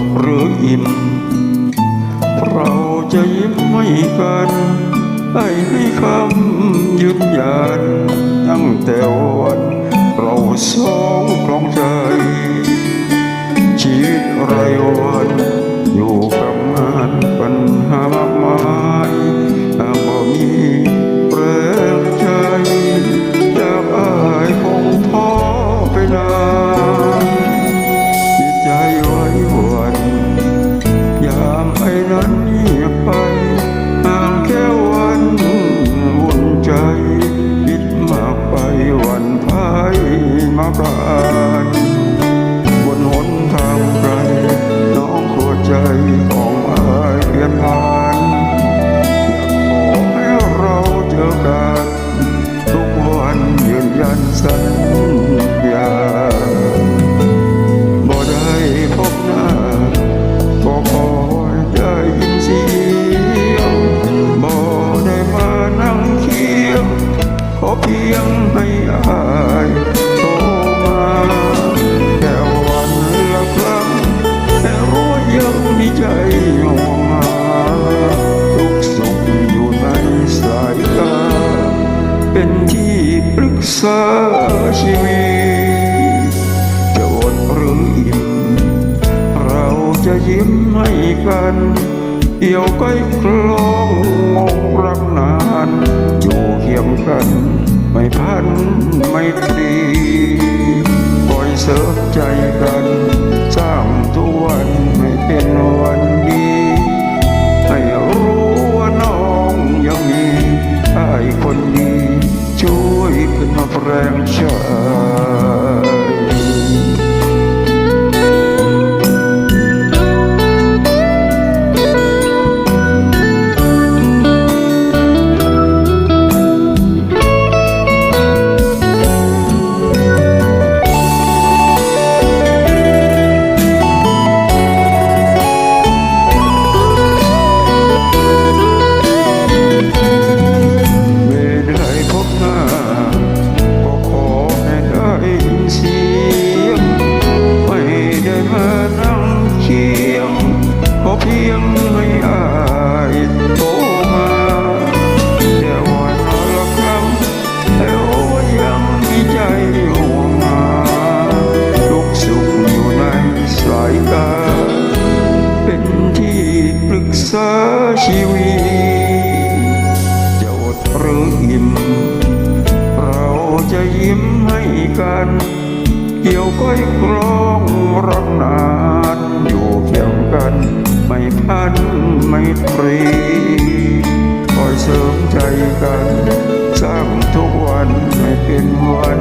กหรืออิ่ม เราจะยิ้มไม่กันให้ให้คำยืนยัน ตั้งแต่วันเราสองครองใจชีวิตไรวัน มากาณบนหนทางไกลน้องหัวใจของอายเปลี่ยนผ่านอยากขอให้เราเจอกัน ทุกวันยืนยันสัญ ปรึกษาชีวิต จะอดหรืออิ่ม เราจะยิ้มให้กันเดี่ยวก้อยคลองงงรักนานอยู่เคียงกัน ไม่พันไม่ตีคอยเสริมใจกัน ชีวิตจะอดหรืออิ่ม เราจะยิ้มให้กัน เกี่ยวก้อยครองรักนานอยู่เคียงกัน ไม่พันไม่ตรีคอยเสริมใจกัน สร้างทุกวันให้เป็นวัน